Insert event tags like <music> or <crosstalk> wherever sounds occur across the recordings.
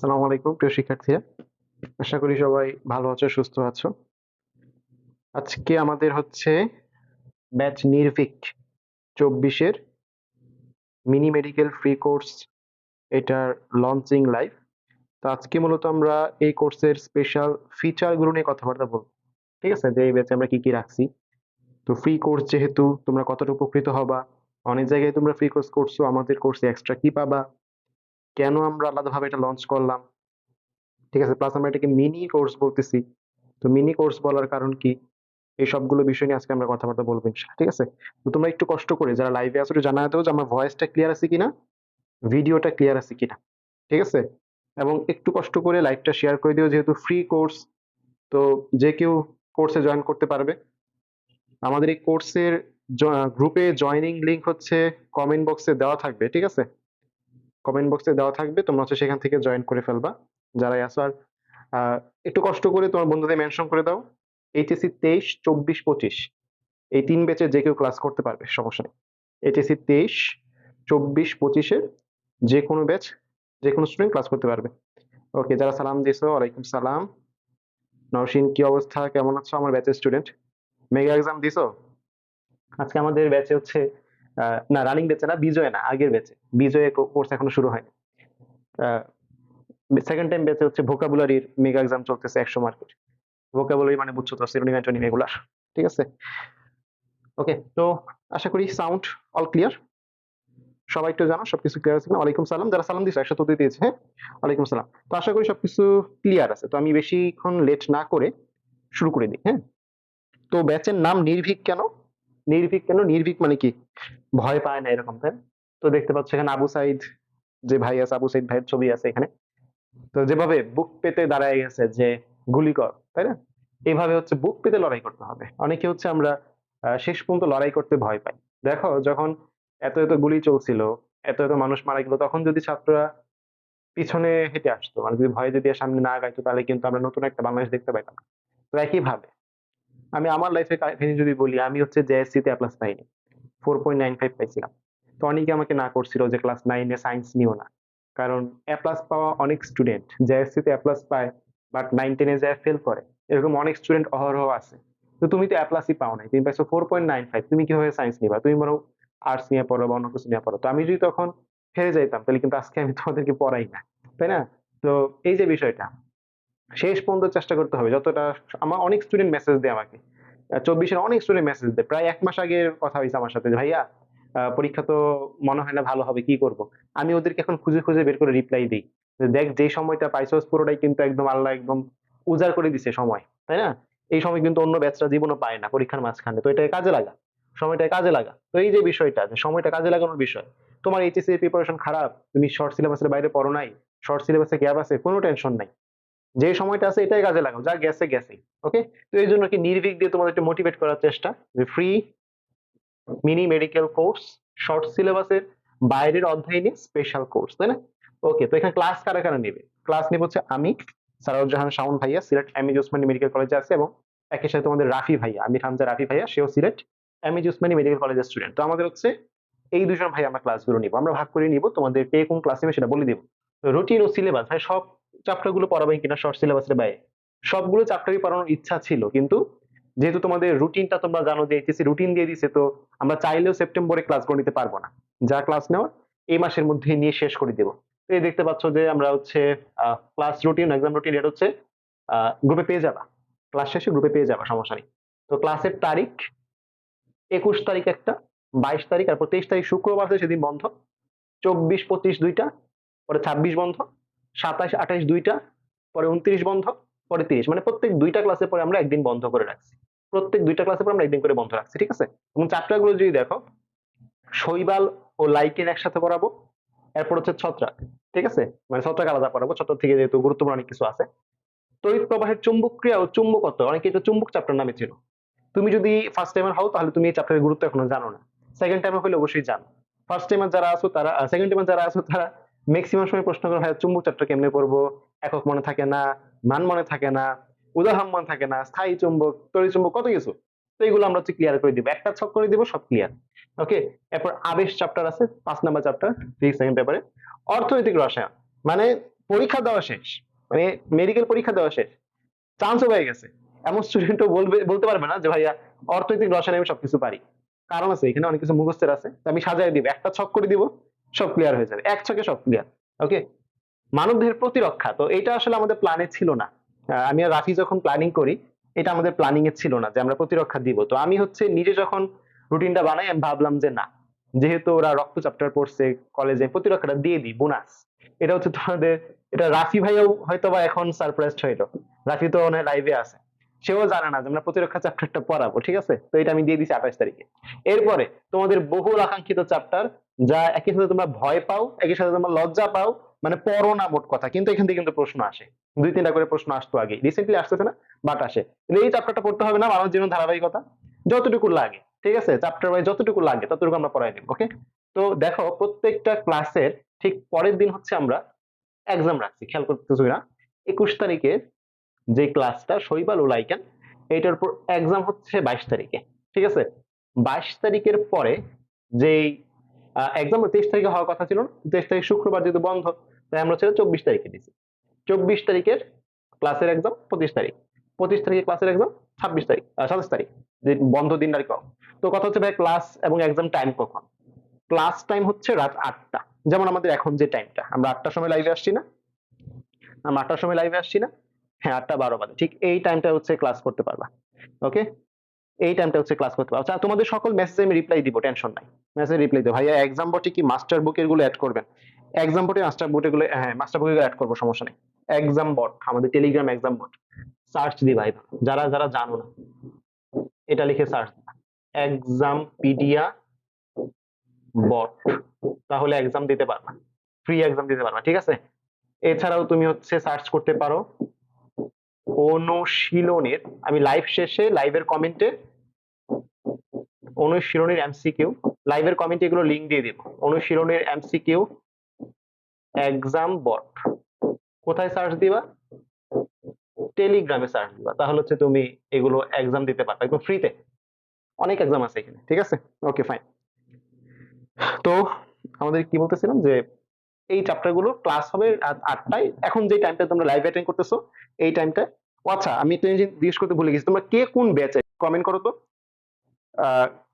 সালামু আলাইকুম, প্রিয় শিক্ষার্থীরা। আশা করি সবাই ভালো আছো, সুস্থ আছো। আজকে আমাদের হচ্ছে ব্যাচ নির্ভিক চব্বিশের মিনি মেডিকেল ফ্রি কোর্স, এটার লঞ্চিং লাইভ তো আজকে মূলত আমরা এই কোর্সের স্পেশাল ফিচারগুলো নিয়ে কথাবার্তা বলব। ঠিক আছে? যে এই ব্যাচে আমরা কি কি রাখছি। তো ফ্রি কোর্স যেহেতু তোমরা কতটা উপকৃত হবা, অনেক জায়গায় তোমরা ফ্রি কোর্স করছ, আমাদের কোর্সে এক্সট্রা কি পাবা কেন আমরা আলাদাভাবে এটা লঞ্চ করলাম? ঠিক আছে প্লাস আমরা এটাকে মিনি কোর্স বলতেছি। তো মিনি কোর্স বলার কারণ কি? এই সবগুলো বিষয় নিয়ে আজকে আমরা কথাবার্তা বলব ঠিক আছে? তো তোমরা একটু কষ্ট করে যারা লাইভে আসো জানাতে দাও যে আমার ভয়েসটা ক্লিয়ার আছে কিনা ভিডিওটা ক্লিয়ার আছে কিনা, ঠিক আছে? এবং একটু কষ্ট করে লাইভটা শেয়ার করে দিও, যেহেতু ফ্রি কোর্স তো যে কেউ কোর্সে জয়েন করতে পারবে। আমাদের এই কোর্সের গ্রুপে জয়েনিং লিংক হচ্ছে কমেন্ট বক্সে দেওয়া থাকবে, ঠিক আছে? কমেন্ট বক্সে দেওয়া থাকবে। তোমরা হচ্ছে সেখান থেকে জয়েন করে ফেলবা। যারাই আসো আর একটু কষ্ট করে তোমার বন্ধুদের মেনশন করে দাও। এইচএসসি তেইশ, চব্বিশ, পঁচিশ। এই তিন ব্যাচে যে কেউ ক্লাস করতে পারবে, সমস্যা নেই। এইচএসসি তেইশ, চব্বিশ, পঁচিশের যে কোনো ব্যাচ যে কোনো স্টুডেন্ট ক্লাস করতে পারবে। ওকে যারা সালাম দিয়েছ, ওয়ালাইকুম সালাম। নওশিন, কি অবস্থা? কেমন আছো? আমার ব্যাচের স্টুডেন্ট মেগা এক্সাম দিছো? আজকে আমাদের ব্যাচে হচ্ছে না রানিং ব্যাচে না, বিজয় না, আগের ব্যাচে বিজয় কোর্স এখনও শুরু হয়নি। সেকেন্ড টাইম ব্যাচে হচ্ছে ভোকাবুলারির মেগা এক্সাম চলতেছে একশো মার্কেট ভোকাবুলারি মানে বুঝছ তো সিনোনিম অ্যান্টোনিম এগুলার। ঠিক আছে? ওকে তো আশা করি সাউন্ড অল ক্লিয়ার সবাই একটু জানো, সবকিছু ক্লিয়ার আছে ওয়ালাইকুম সালাম। যারা সালাম দিচ্ছে একশো তো দিয়েছে হ্যাঁ? ওয়ালাইকুম সালাম। তো আশা করি সবকিছু ক্লিয়ার আছে। তো আমি বেশিক্ষণ লেট না করে শুরু করে দিই হ্যাঁ? তো ব্যাচের নাম নির্ভীক কেন? নির্ভীক কেন? নির্ভীক মানে কি? ভয় পায় না এরকম, তাই তো দেখতে পাচ্ছ এখানে আবু সাইদ, যে ভাই আছে, আবু সাইদ ভাইয়ের ছবি আছে এখানে। তো যেভাবে বুক পেতে দাঁড়ায় গেছে যে গুলি কর, তাই না? এইভাবে হচ্ছে বুক পেতে লড়াই করতে হবে। অনেকে হচ্ছে আমরা শেষ পর্যন্ত লড়াই করতে ভয় পাই। দেখো, যখন এত এত গুলি চলছিল, এত এত মানুষ মারা গেল, তখন যদি ছাত্ররা পিছনে হেঁটে আসতো মানে যদি ভয়ে যদি সামনে না আগাইতো, তাহলে কিন্তু আমরা নতুন একটা বাংলাদেশ দেখতে পাইতাম তো একই ভাবে আমি আমার লাইফে কাহিনী যদি বলি, আমি হচ্ছে জেএসসি তে প্লাস পাইনি ফোর পয়েন্ট নাইন ফাইভ পাইছিলাম। তো অনেকে আমাকে না করছিল যে ক্লাস নাইনে সায়েন্স নিও না। কারণ এ প্লাস পাওয়া অনেক স্টুডেন্ট জেএসসি তে এ প্লাস পায় বাট নাইন টেনে যায় ফেল করে। এরকম অনেক স্টুডেন্ট অহরহ আছে। তো তুমি তো এ প্লাসই পাও নাই, তুমি পাইছো ফোর পয়েন্ট নাইন ফাইভ তুমি কীভাবে সায়েন্স নিবা? তুমি বরং আর্টস নিয়ে পড়ো বা অন্য কিছু নিয়ে পড়ো। তো আমি যদি তখন হেরে যাইতাম, তাহলে কিন্তু আজকে আমি তোমাদেরকে পড়াই না, তাই না? তো এই যে বিষয়টা শেষ পর্যন্ত চেষ্টা করতে হবে। যতটা আমার অনেক স্টুডেন্ট মেসেজ দেয় আমাকে। চব্বিশের অনেক স্টুডেন্ট মেসেজ দেয়। প্রায় এক মাস আগের কথা হয়েছে আমার সাথে ভাইয়া পরীক্ষা তো মনে হয় না ভালো হবে, কি করব? আমি ওদেরকে এখন খুঁজে খুঁজে বের করে রিপ্লাই দিই। দেখ, যে সময়টা পাইছস পুরোটাই কিন্তু একদম আল্লাহ একদম উজাড় করে দিছে সময়, তাই না? এই সময় কিন্তু অন্য ব্যাচরা জীবনও পায় না পরীক্ষার মাঝখানে। তো এটা কাজে লাগা। সময়টা কাজে লাগা। তো এই যে বিষয়টা, যে সময়টা কাজে লাগানোর বিষয়, তোমার এইচএসসি প্রিপারেশন খারাপ, তুমি শর্ট সিলেবাসের বাইরে পড়ো নাই শর্ট সিলেবাসে গ্যাপ আছে, কোনো টেনশন নাই। যে সময়টা আছে এটাই কাজে লাগাও, যা গেছে গেছে ওকে তো এই জন্য কি নির্ভীক দিয়ে তোমাদের একটু মোটিভেট করার চেষ্টা যে free mini medical course short সিলেবাসের বাইরের অধ্যায় নিয়ে স্পেশাল কোর্স তাই না? ওকে তো এখানে ক্লাস কারা কারা নেবে? ক্লাস নেবে হচ্ছে আমি, সারাউজ্জাহান শাওন ভাইয়া, সিলেট এমএজ উসমানী মেডিকেল কলেজে আছে এবং একই সাথে তোমাদের রাফি ভাইয়া, আমির হামজা রাফি ভাইয়া, সেও সিলেট এমএজ উসমানী মেডিকেল কলেজের স্টুডেন্ট তো আমাদের হচ্ছে এই দুজন ভাই আমরা ক্লাসগুলো নিব, আমরা ভাগ করে নিব, তোমাদের কে কোন ক্লাস নেবে সেটা বলে দিব। রুটিন ও সিলেবাস ভাই সব চ্যাপ্টারগুলো পড়াবে কিনা শর্ট সিলেবাসের বাইরে সবগুলো চ্যাপ্টারই পড়ানোর ইচ্ছা ছিল, কিন্তু যেহেতু তোমাদের রুটিনটা তোমরা জানো যে এইচএসসি রুটিন দিয়ে দিছে, তো আমরা চাইলেও সেপ্টেম্বরে ক্লাসগুলো নিতে পারব না। যা ক্লাস নেওয়ার, এই মাসের মধ্যে নিয়ে শেষ করে দেবো। তো এই দেখতে পাচ্ছ যে আমরা হচ্ছে ক্লাস রুটিন এক্সাম রুটিন এটা হচ্ছে গ্রুপে পেয়ে যাবা। ক্লাস শেষে গ্রুপে পেয়ে যাবা, সমস্যা নেই। তো ক্লাসের তারিখ একুশ তারিখ একটা, বাইশ তারিখ, তারপর তেইশ তারিখ শুক্রবার আছে সেদিন বন্ধ। চব্বিশ, পঁচিশ দুইটা, পরে ছাব্বিশ বন্ধ। সাতাশ, আঠাশ দুইটা, পরে উনত্রিশ বন্ধ, পরে তিরিশ। মানে প্রত্যেক দুইটা ক্লাসে পরে আমরা একদিন বন্ধ করে রাখছি। প্রত্যেক দুইটা ক্লাসে পরে আমরা একদিন করে বন্ধ রাখছি, ঠিক আছে? এবং চ্যাপ্টারগুলো যদি দেখো, শৈবাল ও লাইকেন একসাথে পড়াবো, এরপর হচ্ছে ছত্রাক, ঠিক আছে? মানে ছত্রাক আলাদা পড়াবো, ছত্রাক থেকে যেহেতু গুরুত্বপূর্ণ অনেক কিছু আছে। তড়িৎ প্রবাহের চুম্বক ক্রিয়া ও চুম্বকত্ব অনেকে এটা চুম্বক চ্যাপ্টার নামে ছিল তুমি যদি ফার্স্ট টাইমার হও, তাহলে তুমি এই চ্যাপ্টারের গুরুত্ব এখনও জানো না। সেকেন্ড টাইমার হলে অবশ্যই জানো। ফার্স্ট টাইমার যারা আছো তারা সেকেন্ড টাইমার যারা আছো তারা ম্যাক্সিমাম সময় প্রশ্ন করে ভাই চুম্বক চ্যাপ্টার কেমনে পড়ব? একক মনে থাকে না, মান মনে থাকে না, উদাহরণ মনে থাকে না, স্থায়ী চুম্বক, তড়িৎ চুম্বক, কত কিছু। তো এগুলো আমরা হচ্ছে ক্লিয়ার করে দিব। একটা ছক করে দিব, সব ক্লিয়ার ওকে এরপর আবেশ চ্যাপ্টার আছে, পাঁচ নাম্বার চ্যাপ্টার ফিজিক্স সেকেন্ড পেপারে অর্থনৈতিক রসায়ন মানে পরীক্ষা দেওয়া শেষ মানে মেডিকেল পরীক্ষা দেওয়া শেষ। চান্সও হয়ে গেছে। এমন স্টুডেন্টও বলবে, বলতে পারবে না যে, ভাইয়া, অর্থনৈতিক রসায়নে আমি সবকিছু পারি। কারণ আছে, এখানে অনেক কিছু মুখস্থের আছে আমি সাজাই দিব। একটা ছক করে দিব সব ক্লিয়ার হয়ে যাবে, এক ছকে সব ক্লিয়ার ওকে মানবদেহের প্রতিরক্ষা, তো এটা আসলে আমাদের প্ল্যানে ছিল না। আমি আর রাফি যখন প্ল্যানিং করি, এটা আমাদের প্ল্যানিং এ ছিল না যে আমরা প্রতিরক্ষা দিব। তো আমি হচ্ছে নিজে যখন রুটিনটা বানাই, আমি ভাবলাম যে না, যেহেতু ওরা রক্ত চ্যাপ্টার পড়ছে কলেজে প্রতিরক্ষাটা দিয়ে দিই বোনাস এটা হচ্ছে তোমাদের, এটা রাফি ভাইও হয়তো বা এখন সারপ্রাইজড হইল। রাফি তো অনেক লাইভে আছে। সেও জানে না যে আমরা প্রতিরক্ষা চ্যাপ্টারটা পড়াবো, ঠিক আছে? তো এটা আমি দিয়ে দিছি আঠাশ তারিখে। এরপরে তোমাদের বহুল আকাঙ্ক্ষিত চ্যাপ্টার যা একই সাথে তোমরা ভয় পাও, একই সাথে তোমরা লজ্জা পাও মানে পড়ো না মোট কথা। কিন্তু এখান থেকে কিন্তু প্রশ্ন আসে। দুই তিনটা করে প্রশ্ন আসতো আগে। রিসেন্টলি আসতেছে না বাট আসে। এই চ্যাপ্টারটা পড়তে হবে না, মানব জীবন ধারাবাহিকতা। যতটুকু লাগে, ঠিক আছে? চ্যাপ্টার ওয়াইজ যতটুকু লাগে, ততটুকু আমরা পড়াই দিব ওকে তো দেখো, প্রত্যেকটা ক্লাসের ঠিক পরের দিন হচ্ছে আমরা এক্সাম রাখছি। খেয়াল করতেছো না একুশ তারিখে যে ক্লাসটা শৈবাল ও লাইকেন, এইটার উপর এক্সাম হচ্ছে বাইশ তারিখে, ঠিক আছে? বাইশ তারিখের পরে যেই এক্সাম তেইশ তারিখে হওয়ার কথা ছিল না। তেইশ তারিখ শুক্রবার যেহেতু বন্ধ, তাই আমরা ছিল চব্বিশ তারিখে দিছি। চব্বিশ তারিখের ক্লাসের এক্সাম পঁচিশ তারিখ। পঁচিশ তারিখে ক্লাসের এক্সাম ছাব্বিশ তারিখ সাতাশ তারিখ, যে বন্ধ দিন আর কম। তো কথা হচ্ছে ভাই ক্লাস এবং এক্সাম টাইম কখন? ক্লাস টাইম হচ্ছে রাত আটটা। যেমন আমাদের এখন যে টাইমটা আমরা আটটার সময় লাইভে আসছি না? আমরা আটটার সময় লাইভে আসছি না? হ্যাঁ আটটা বারো বাজে। ঠিক এই টাইমটা হচ্ছে ক্লাস করতে পারবা। ওকে এই টাইমটা হচ্ছে ক্লাস করতে পারবা আচ্ছা তোমাদের সকল মেসেজে আমি রিপ্লাই দিব টেনশন নাই। মেসেজ রিপ্লাই দেবো ভাইয়া এক্সাম বোর্ডে কি মাস্টার বুকেরগুলো অ্যাড করবেন? এক্সাম বোর্ডে মাস্টার বুকেরগুলো হ্যাঁ মাস্টার বুকেরগুলো অ্যাড করব, সমস্যা নেই। এক্সাম বোর্ড আমাদের টেলিগ্রাম এক্সাম বোর্ড সার্চ দি ভাই যারা যারা জানো না, এটা লিখে সার্চ এক্সাম পিডিয়া বট তাহলে এক্সাম দিতে পারবা। ফ্রি এক্সাম দিতে পারবা, ঠিক আছে? এছাড়াও তুমি হচ্ছে সার্চ করতে পারো। অনুশীলনের, আমি লাইভ শেষে লাইভের কমেন্টে অনুশীলনের এমসিকিউ লাইভের কমেন্টে এগুলো লিংক দিয়ে দিব। অনুশীলনের এমসিকিউ এক্সাম বট কোথায় সার্চ দিবা? টেলিগ্রামে সার্চ দিবা। তাহলে হচ্ছে তুমি এগুলো এক্সাম দিতে পারবে। একদম ফ্রিতে অনেক এক্সাম আছে এখানে। ঠিক আছে? ওকে ফাইন তো আমাদের কি বলতেছিলাম যে এই চ্যাপ্টারগুলো ক্লাস হবে আটটায়। এখন যে টাইমটা তোমরা লাইভ অ্যাটেন্ড করতেছো, এই টাইমটা আচ্ছা আমি জিনিস জিজ্ঞেস করতে ভুলে গেছি। তোমরা কে কোন ব্যাচের কমেন্ট করো তো।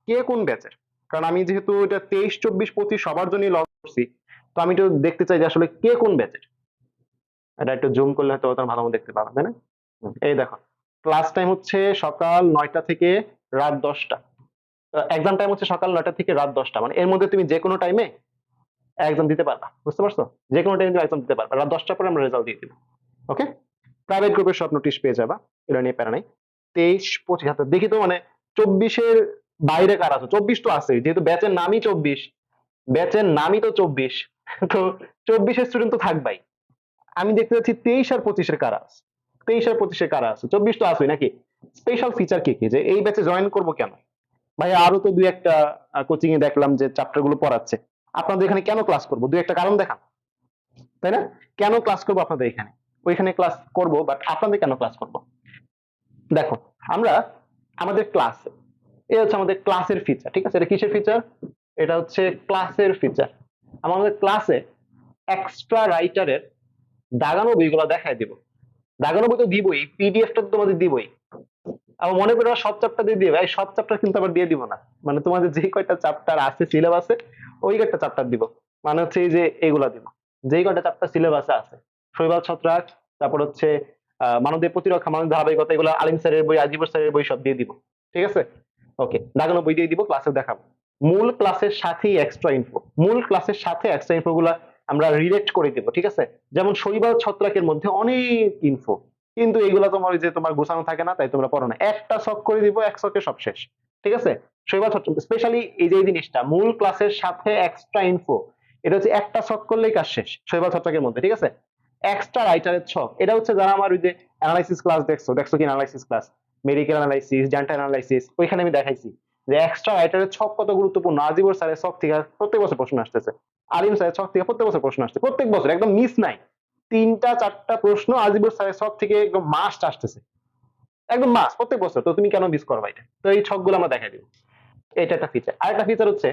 কে কোন ব্যাচের কারণ আমি যেহেতু এটা তেইশ, চব্বিশ, পঁচিশ সবার জন্যই লগ করছি, তো আমি একটু দেখতে চাই যে আসলে কে কোন ব্যাচের এটা একটু জুম করলে হয়তো তোমরা ভালো মতো দেখতে পাবে তাই না? এই দেখো। ক্লাস টাইম হচ্ছে সকাল নয়টা থেকে রাত দশটা। এক্সাম টাইম হচ্ছে সকাল নয়টা থেকে রাত দশটা। মানে এর মধ্যে তুমি যে কোনো টাইমে এক্সাম দিতে পারবা, বুঝতে পারছ? যে কোনো টাইমে তুমি এক্সাম দিতে পারবা, রাত দশটার পরে আমরা রেজাল্ট দিয়ে দিব ওকে প্রাইভেট গ্রুপের সব নোটিশ পেয়ে যাবা এটা নিয়ে প্যারা নাই। তেইশ, পঁচিশ হাতে দেখি তো মানে চব্বিশের বাইরে কার আছে? চব্বিশ তো আছে যেহেতু ব্যাচের নামই চব্বিশ ব্যাচের নামই তো চব্বিশ, <laughs> তো চব্বিশের স্টুডেন্ট তো থাকবাই। আমি দেখতে পাচ্ছি তেইশ আর পঁচিশের কারা আছে? তেইশ আর পঁচিশের কারা আছে? চব্বিশ তো আছে নাকি? স্পেশাল ফিচার কি কি? যে এই ব্যাচে জয়েন করব কেন? ভাই, আরও তো দুই একটা কোচিং এ দেখলাম যে চ্যাপ্টারগুলো পড়াচ্ছে। আপনাদের এখানে কেন ক্লাস করব? দুই একটা কারণ দেখান। তাই না? কেন ক্লাস করব আপনাদের এখানে? ওইখানে ক্লাস করব বাট আপনাদের কেন ক্লাস করব? দেখো, আমরা আমাদের ক্লাস এই হচ্ছে আমাদের ক্লাসের ফিচার ঠিক আছে? এটা কিসের ফিচার এটা হচ্ছে ক্লাসের ফিচার আমাদের ক্লাসে এক্সট্রা রাইটারের দাগানো বইগুলো দেখায় দিব। দাগানো বই তো দিবই পিডিএফটা তো তোমাদের দিবই। আবার মনে করে সব চ্যাপ্টার দিয়ে দিবে সব চ্যাপ্টার কিন্তু আবার দিয়ে দিব না। মানে তোমাদের যে কয়টা চ্যাপ্টার আছে সিলেবাসে ওই কয়টা চ্যাপ্টার দিব। মানে হচ্ছে এই যে এগুলা দিব। যেই কয়টা চ্যাপ্টার সিলেবাসে আছে। শৈবাল, ছত্রাক, তারপর হচ্ছে মানবদের প্রতিরক্ষা মানব ধারাবাহিকতা এগুলো আলিম স্যারের বই, আজিবর স্যারের বই সব দিয়ে দিব। ঠিক আছে? ওকে দাগানো বই দিয়ে দিব ক্লাসে দেখাবো। মূল ক্লাসের সাথেই এক্সট্রা ইনফো মূল ক্লাসের সাথে এক্সট্রা ইনফো গুলা আমরা রিলেট করে দিব, ঠিক আছে? যেমন শৈবাল, ছত্রাকের মধ্যে অনেক ইনফো কিন্তু এগুলা তোমার যে তোমার গোছানো থাকে না, তাই তোমরা পড়ো না। একটা শখ করে দিব, এক শখে সব শেষ। ঠিক আছে? ছত্রাক স্পেশালি এই যে জিনিসটা, মূল ক্লাসের সাথে এক্সট্রা ইনফো এটা হচ্ছে একটা শখ করলেই কাজ শেষ, শৈবাল ছত্রাকের মধ্যে, ঠিক আছে? এক্সট্রা রাইটারের ছক এটা হচ্ছে যারা আমার ওই যে অ্যানালাইসিস ক্লাস দেখছ দেখছ কি analysis class medical analysis dental analysis ওইখানে আমি দেখাইছি যে এক্সট্রা রাইটারের ছক কত গুরুত্বপূর্ণ? আজিবর স্যারের ছক থেকে প্রত্যেক বছর প্রশ্ন আসতেছে। আলিম স্যারের ছক থেকে প্রত্যেক বছর প্রশ্ন আসছে, প্রত্যেক বছর, একদম মিস নাই। তিনটা, চারটা প্রশ্ন আজিবর ছক থেকে একদম মাস্ট আসতেছে। একদম মাস প্রত্যেক বছর, তো তুমি কেন মিস করবা এটা? তো এই ছকগুলো আমরা দেখাই দিব। এটা একটা ফিচার আরেকটা ফিচার হচ্ছে,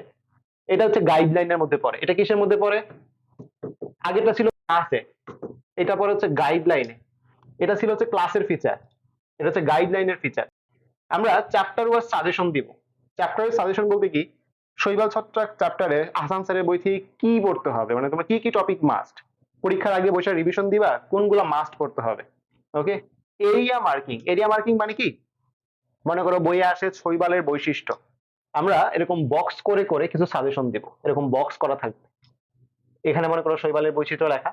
এটা হচ্ছে গাইডলাইনের মধ্যে পড়ে। এটা কিসের মধ্যে পড়ে? আগেরটা ছিল আছে এটা পরে হচ্ছে গাইডলাইনে এটা ছিল হচ্ছে ক্লাসের ফিচার এটা হচ্ছে গাইডলাইনের ফিচার আমরা চ্যাপ্টার ওয়াইজ সাজেশন দিব। চ্যাপ্টার ওয়াইজ সাজেশন বলতে কি, শৈবাল ছত্রাক চ্যাপ্টারে আসান স্যারের বই থেকে কি পড়তে হবে? মানে তোমার কি কি টপিক মাস্ট পরীক্ষার আগে বসে রিভিশন দিবা, কোনগুলো মাস্ট পড়তে হবে okay area marking area marking মানে কি? মনে করো বইয়ে আসে শৈবালের বৈশিষ্ট্য। আমরা এরকম বক্স করে করে কিছু সাজেশন দেব, এরকম বক্স করা থাকবে। এখানে মনে করো শৈবালের বৈচিত্র্য লেখা।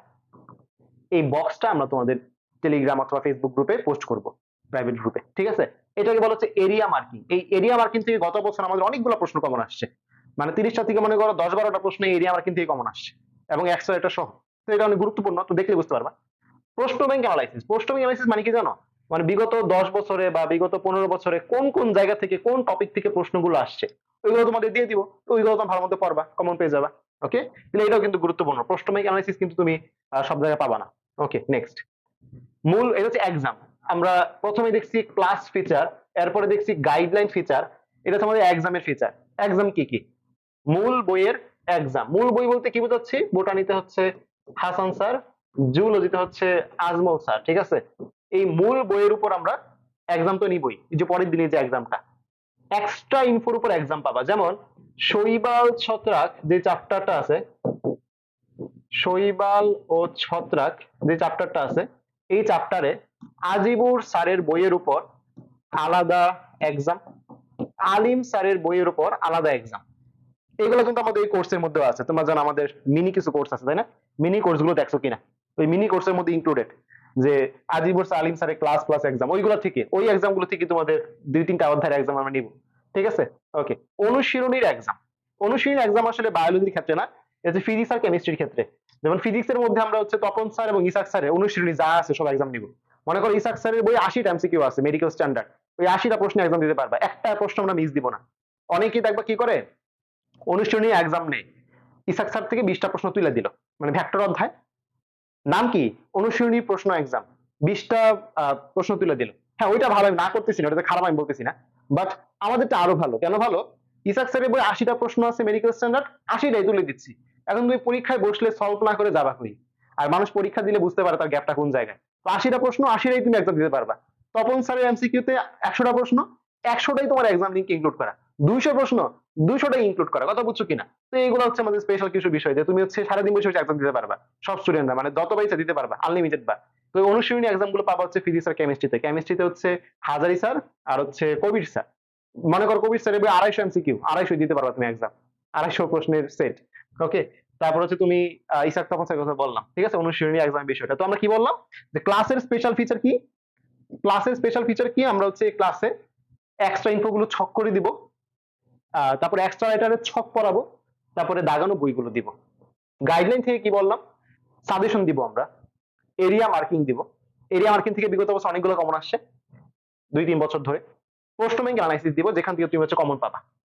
এই বক্সটা আমরা তোমাদের টেলিগ্রাম অথবা ফেসবুক গ্রুপে পোস্ট করব প্রাইভেট গ্রুপে ঠিক আছে? এটাকে বলা হচ্ছে এরিয়া মার্কিং এই এরিয়া মার্কিং থেকে গত বছর আমাদের অনেকগুলো প্রশ্ন কমন আসছে। মানে তিরিশটা থেকে মনে করো দশ বারোটা প্রশ্ন এরিয়া মার্কিং থেকে কমন আসছে। এবং একশো একটা সহ। এটা অনেক গুরুত্বপূর্ণ, তো দেখলে বুঝতে পারবা। প্রশ্ন ব্যাংক অ্যানালাইসিস প্রশ্ন ব্যাংক অ্যানালাইসিস মানে কি জানো? মানে বিগত দশ বছরে বা বিগত পনেরো বছরে কোন কোন জায়গা থেকে কোন টপিক থেকে প্রশ্নগুলো আসছে, ওইগুলো তোমাদের দিয়ে দিব ওইগুলো তোমার ভালো মতো পড়বা কমন পেয়ে যাবা ওকে তাহলে এটাও কিন্তু গুরুত্বপূর্ণ, প্রশ্ন ব্যাংক অ্যানালাইসিস কিন্তু তুমি সব জায়গায় পাবা না ওকে নেক্সট মূল, এটা হচ্ছে এক্সাম আমরা প্রথমে দেখছি ক্লাস ফিচার এরপরে দেখছি গাইডলাইন ফিচার এটা আমাদের এক্সামের ফিচার এক্সাম কি কি? মূল বইয়ের এক্সাম মূল বই বলতে কি বোঝাচ্ছি? বোটানিতে হচ্ছে হাসান স্যার জুলজিতে হচ্ছে আজমল স্যার, ঠিক আছে? এই মূল বইয়ের উপর আমরা এক্সাম তো নিবই যে পরের দিনে যে এক্সামটা এক্সট্রা ইনফোর উপর এক্সাম পাবা। যেমন, শৈবাল ছত্রাক যে চ্যাপ্টারটা আছে, শৈবাল ও ছত্রাক যে চ্যাপ্টারটা আছে, এই চ্যাপ্টারে আজিবুর স্যারের বইয়ের উপর আলাদা এক্সাম আলিম স্যারের বইয়ের উপর আলাদা এক্সাম এগুলো কিন্তু আমাদের এই কোর্সের মধ্যে আছে। তোমরা জানো আমাদের মিনি কিছু কোর্স আছে, তাই না? মিনি কোর্সগুলো দেখছ কিনা? ওই মিনি কোর্সের মধ্যে ইনক্লুডেড যে আজিবুর স্যার আলিম স্যারের ক্লাস প্লাস এক্সাম ওইগুলো থেকে, ওই এক্সামগুলো থেকে তোমাদের দুই তিনটা অধ্যায়ের এক্সাম আমরা নিব। ঠিক আছে? ওকে অনুশীলনীর এক্সাম অনুশীলনীর এক্সাম আসলে বায়োলজির ক্ষেত্রে না, এটা ফিজিক্স আর কেমিস্ট্রির ক্ষেত্রে। যেমন ফিজিক্সের মধ্যে আমরা হচ্ছে তপন স্যার এবং ইসাক স্যারের অনুশীলনী যা আছে সব এক্সাম নিব। মনে করো ইসাক স্যারের বই আশিটা এমসিকিউ আছে মেডিকেল স্ট্যান্ডার্ড ওই আশিটা প্রশ্ন এক্সাম দিতে পারবা। একটা প্রশ্ন আমরা মিস দিব না। অনেকেই দেখবা কি করে? অনুশীলনী এক্সাম নেই ইসাক স্যার থেকে বিশটা প্রশ্ন তুলে দিল মানে ভ্যাক্টর অধ্যায়। নাম কি? অনুশীলনী প্রশ্ন এক্সাম বিশটা প্রশ্ন তুলে দিল। হ্যাঁ ওইটা ভালো, আমি না করতেছি না, ওটাতে খারাপ আমি বলতেছি না। বাট আমাদেরটা আরও ভালো। কেন ভালো? ইসাক স্যারের বই আশিটা প্রশ্ন আছে মেডিকেল স্ট্যান্ডার্ড আশিটাই তুলে দিচ্ছি। এখন তুমি পরীক্ষায় বসলে সলভ না করে যাবা কই? আর মানুষ পরীক্ষা দিলে বুঝতে পারে তার গ্যাপটা কোন জায়গায়। তো আশিটা প্রশ্ন, আশিটাই তুমি এক্সাম দিতে পারবা। তপন স্যারের এমসিকিউতে একশোটা প্রশ্ন, একশোটাই তোমার এক্সাম লিঙ্ক ইনক্লুড করা। দুইশো প্রশ্ন, দুইশোটাই ইনক্লুড করা, কথা বুঝছ কিনা? তো এইগুলো হচ্ছে আমাদের স্পেশাল কিছু বিষয় যে তুমি হচ্ছে সারাদিন বসে এক্সাম দিতে পারবা, সব স্টুডেন্টরা মানে যত পাইছে দিতে পারবা আনলিমিটেড বা তো অনুশীলনী এক্সামগুলো পাবা হচ্ছে ফিজিক্স আর কেমিস্ট্রিতে কেমিস্ট্রিতে হচ্ছে হাজারি স্যার আর হচ্ছে কবির স্যার মনে করো কবির স্যার এবার আড়াইশো এমসিকিউ আড়াইশো দিতে পারবা তুমি এক্সাম আড়াইশো প্রশ্নের সেট ওকে তারপর হচ্ছে তুমি ইসাক তপন স্যারের কথা বললাম, ঠিক আছে? অনুশীলনী এক্সাম বিষয়টা। তো আমরা কি বললাম? যে ক্লাসের স্পেশাল ফিচার কি? ক্লাসের স্পেশাল ফিচার কি? আমরা হচ্ছে ক্লাসে এক্সট্রা ইনফো গুলো ছক করে দিব। তারপরে এক্সট্রা রাইটারের ছক পড়াবো, তারপরে দাগানো বইগুলো দিব। গাইডলাইন থেকে কি বললাম? সাজেশন দিব আমরা। এরিয়া মার্কিং দিব। এরিয়া মার্কিং থেকে বিগত বছর অনেকগুলো কমন আসছে, দুই তিন বছর ধরে। প্রশ্ন ব্যাংক অ্যানালাইসিস দিব, যেখান থেকে তুমি হচ্ছে কমন পাবা।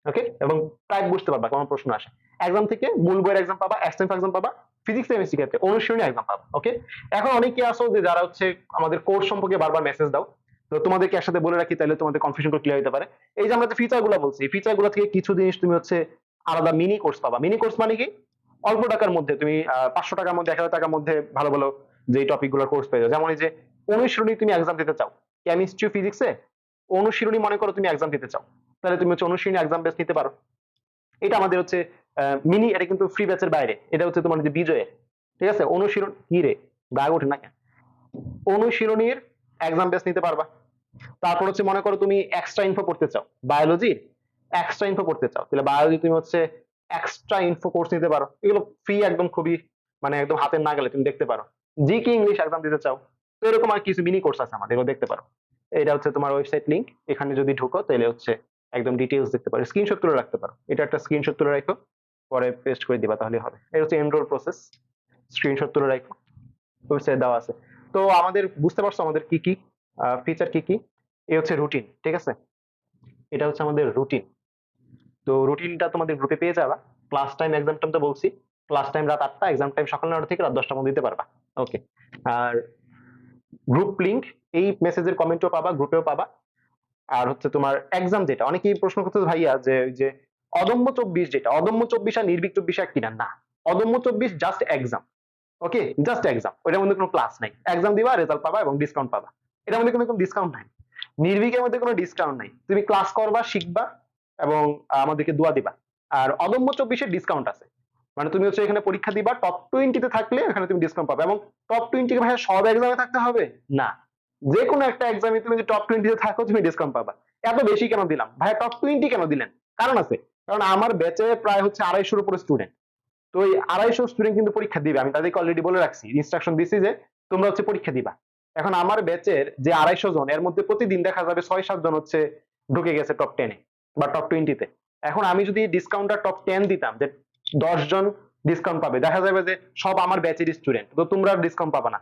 ওকে এবং টাইপ বুঝতে পারবা কেমন প্রশ্ন আসে। এক্সাম থেকে মূল বইয়ের এক্সাম পাবা এক্সটেন্স এক্সাম পাবা ফিজিক্স কেমিস্ট্রি ক্ষেত্রে অনুশীলনী এক্সাম পাবা। ওকে এখন অনেকে আসো যে যারা হচ্ছে আমাদের কোর্স সম্পর্কে বারবার মেসেজ দাও। তোমাদেরকে একসাথে বলে রাখি, তাহলে তোমাদের কনফিউশন ক্লিয়ার হতে পারে। এই যে আমরা যে ফিচারগুলো বলছি ফিচারগুলো থেকে কিছু জিনিস তুমি হচ্ছে আলাদা মিনি কোর্স পাবা। মিনি কোর্স মানে কি? অল্প টাকার মধ্যে, তুমি পাঁচশো টাকার মধ্যে, এক হাজার টাকার মধ্যে ভালো ভালো যে টপিকগুলোর কোর্স পেয়ে যাও। যেমন এই যে অনুশীলনী তুমি এক্সাম দিতে চাও। কেমিস্ট্রি ফিজিক্সে অনুশীলনী মনে করো তুমি এক্সাম দিতে চাও। তাহলে তুমি হচ্ছে অনুশীলনী এক্সাম বেস নিতে পারো। এটা আমাদের হচ্ছে মিনি এটা কিন্তু ফ্রি ব্যাচের বাইরে। এটা হচ্ছে তোমার যে বিজয়ের। ঠিক আছে? অনুশীলন কি রে? গায়ে ওঠে না কেন? অনুশীলনীর এক্সাম বেস নিতে পারবা। তারপর হচ্ছে মনে করো তুমি এক্সট্রা ইনফো পড়তে চাও বায়োলজির এক্সট্রা ইনফো পড়তে চাও, তাহলে বায়োলজি তুমি হচ্ছে এক্সট্রা ইনফো কোর্স নিতে পারো। এগুলো ফ্রি একদম খুবই মানে একদম হাতের না গেলে তুমি দেখতে পারো। জি কি ইংলিশ এক্সাম দিতে চাও, তো এরকম আর কিছু মিনি কোর্স আছে আমাদের, এগুলো দেখতে পারো। এটা হচ্ছে তোমার ওয়েবসাইট লিঙ্ক এখানে যদি ঢুকো তাহলে হচ্ছে একদম ডিটেলস দেখতে পারো। স্ক্রিনশট তুলে রাখতে পারো। এটা একটা স্ক্রিনশট তুলে রাখো, পরে পেস্ট করে দিবা তাহলে হবে। এটা হচ্ছে এনরোল প্রসেস স্ক্রিনশট তুলে রাখো। ওয়েবসাইট দেওয়া আছে। তো আমাদের বুঝতে পারছ আমাদের কি কি ফিচার কি কি? এই হচ্ছে রুটিন ঠিক আছে? এটা হচ্ছে আমাদের রুটিন তো রুটিনটা তোমাদের গ্রুপে পেয়ে যাবা। ক্লাস টাইম এক্সাম টাইম তো বলছি। ক্লাস টাইম রাত আটটা এক্সাম টাইম সকাল নটা থেকে রাত দশটার মধ্যে দিতে পারবা। ওকে আর গ্রুপ লিংক এই মেসেজের কমেন্টও পাবা গ্রুপেও পাবা। আর হচ্ছে তোমার এক্সাম যেটা, অনেকেই প্রশ্ন করতে ভাইয়া যে যে অদম্য চব্বিশ যেটা, অদম্য চব্বিশ আর নির্ভীক চব্বিশ এক কিনা না? অদম্য চব্বিশ just exam okay just exam ওইটার মধ্যে কোনো ক্লাস নাই। এক্সাম দিবা রেজাল্ট পাবা এবং ডিসকাউন্ট পাবা। এটার মধ্যে কোনো ডিসকাউন্ট নাই। নির্ভীকের মধ্যে কোনো ডিসকাউন্ট নাই। তুমি ক্লাস করবা, শিখবা এবং আমাদেরকে দোয়া দিবা। আর অদম্য চব্বিশের ডিসকাউন্ট আছে। মানে তুমি হচ্ছে এখানে পরীক্ষা দিবা টপ টোয়েন্টিতে থাকলে এখানে তুমি ডিসকাউন্ট পাবে। এবং টপ টোয়েন্টি ভাই সব এক্সামে থাকতে হবে? না। যে কোনো একটা এক্সামে তুমি যদি টপ টোয়েন্টিতে থাকো, তুমি ডিসকাউন্ট পাবা। এত বেশি কেন দিলাম? ভাই টপ টোয়েন্টি কেন দিলেন? কারণ আছে। কারণ আমার ব্যাচে প্রায় হচ্ছে আড়াইশোর উপরে স্টুডেন্ট তো এই আড়াইশো স্টুডেন্ট কিন্তু পরীক্ষা দিবে। আমি তাদেরকে অলরেডি বলে রাখছি। ইনস্ট্রাকশন দিছি যে তোমরা হচ্ছে পরীক্ষা দিবা। এখন আমার ব্যাচের যে আড়াইশো জন, এর মধ্যে প্রতিদিন দেখা যাবে ছয় সাত জন হচ্ছে ঢুকে গেছে টপ টেনে বা টপ টোয়েন্টিতে এখন আমি যদি ডিসকাউন্টটা টপ টেন দিতাম যে জন ডিসকাউন্ট পাবে, দেখা যাবে যে সব আমার ব্যাচের স্টুডেন্ট তো তোমরা ডিসকাউন্ট পাবা না।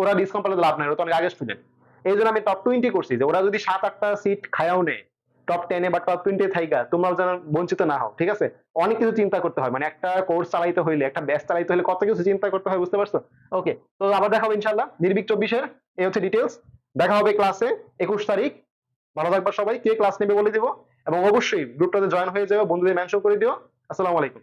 ওরা ডিসকাউন্ট পেলে লাভ নাই, ওরা তো অনেক আগে স্টুডেন্ট এই জন্য আমি টপ টোয়েন্টি করছি যে ওরা যদি সাত আটটা সিট খায়াও নেয় টপ টেনে বা টপ টোয়েন্টি থাইকা, তোমরাও যেন বঞ্চিত না হও, ঠিক আছে? অনেক কিছু চিন্তা করতে হয় মানে একটা কোর্স চালাইতে হইলে, একটা ব্যাচ চালাইতে হলে কত কিছু চিন্তা করতে হয়, বুঝতে পারছ? ওকে তো আবার দেখা হবে ইনশাল্লাহ নির্বিক চব্বিশের এই হচ্ছে ডিটেলস দেখা হবে ক্লাসে একুশ তারিখ। ভালো থাকবা সবাই। কে ক্লাস নেবে বলে দিব? এবং অবশ্যই গ্রুপটাতে জয়েন হয়ে যাবে। বন্ধুদের মেনশন করে দিও। আসসালামু আলাইকুম।